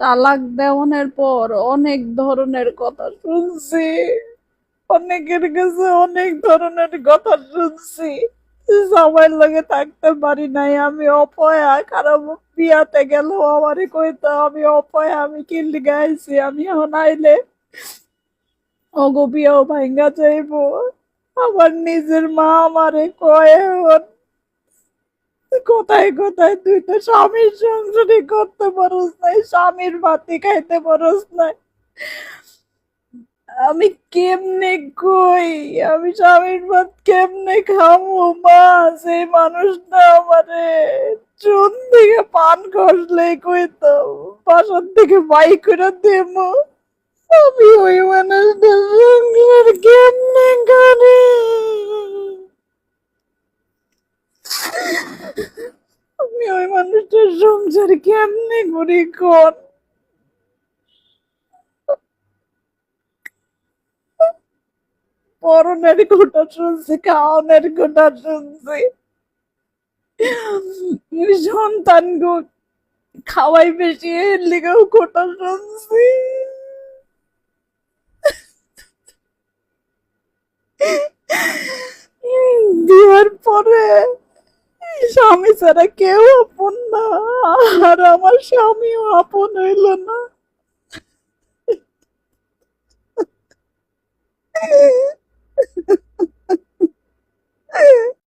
তালাক দেওয়ানোর পর অনেক ধরনের কথা শুনছি। অনেকের কাছে অনেক ধরনের কথা শুনছি। সবাই লগে থাকতে পারি নাই, আমি অপয়া খারাপ বিয়াতে গেল, আমারে কইতো আমি অপয়া, আমি কি লিগাইছি আমি এখন আইলে অগো বিয়াও ভাঙ্গা যাইবো। আমার নিজের মা আমারে কয় কোথায় কোথায়? তুই তো স্বামীর করতে পারস নাই, স্বামীর খাইতে পারস নাই। আমি কেমনে কই? আমি স্বামীর ভাত কেমনে খামো? মা, সেই মানুষটা আমারে চুন থেকে পান করলে কইতো, বাসার থেকে বাই করে দেবো। আমি ওই মানুষটা সংসার কেমনে করি আমি ওই মানুষটার সংসার কেমনে করি কোন পরনের গোটা শুনছি খাওয়ানোর গোটা শুনছি। সন্তান গো, খাওয়াই বেশি, এর লিগেও গোটা শুনছি। বিয়ার পরে স্বামী ছাড়া কেউ আপন না আর আমার স্বামীও আপন হইল না।